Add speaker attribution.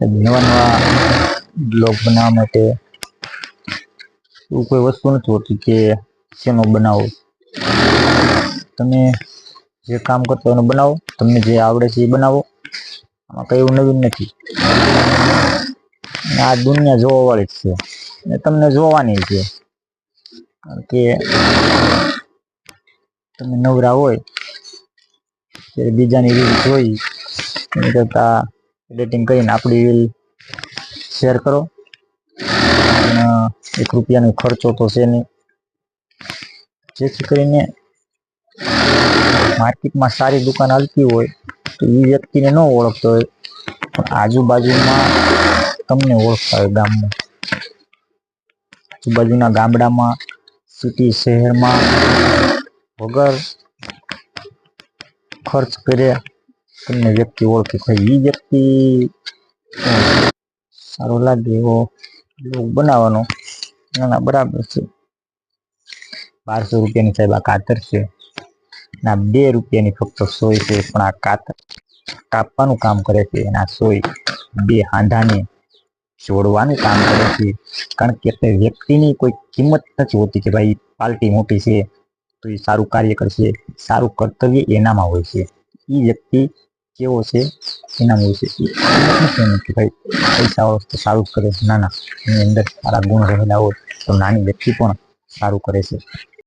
Speaker 1: નવા નવા બ્લોગ બનાવવા માટે. એવું કોઈ વસ્તુ નથી હોતી કે શેનો બનાવો. તમે જે કામ કરતો એનું બનાવો, તમને જે આવડે છે એ બનાવો. આમાં કંઈ એવું નવીન નથી. આ દુનિયા જોવાવાળી જ છે. અને તમને જોવાની છે. કે તમે નવરા હોય, ત્યારે બીજાની રીત જોઈ એની કરતા એડિટિંગ કરીને આપણી રીલ શેર કરો. એક રૂપિયાનો ખર્ચો તો છે નહીં. જેથી કરીને માર્કેટમાં સારી દુકાન હાલતી હોય, તો એ વ્યક્તિને ન ઓળખતો હોય, પણ આજુબાજુમાં તમને ઓળખતા હોય ગામમાં. આજુબાજુના ગામડામાં સિટી શહેરમાં વગર ખર્ચ કર્યા તમને વ્યક્તિ ઓળખી છે એ વ્યક્તિ સારો લાગે એવો લોક બનાવવાનો. ના બરાબર છે. બારસો રૂપિયાની સાહેબ આ કાતર છે. ના, બે રૂપિયાની ફક્ત સોય છે, પણ આ કાતર કાપવાનું કામ કરે છે આ સોય બે હાંધાને જોડવાનું કામ કરે છે. કારણ કે વ્યક્તિની કોઈ કિંમત નથી હોતી કે ભાઈ પાર્ટી મોટી છે, તો એ સારું કાર્ય કરશે. સારું કર્તવ્ય એનામાં હોય છે. એ વ્યક્તિ કેવો છે એના વિશે નથી ભાઈ, પૈસા વાળો તો સારું કરે ના ના, એની અંદર સારા ગુણ રહેલા હોય તો નાની વ્યક્તિ પણ સારું કરે છે.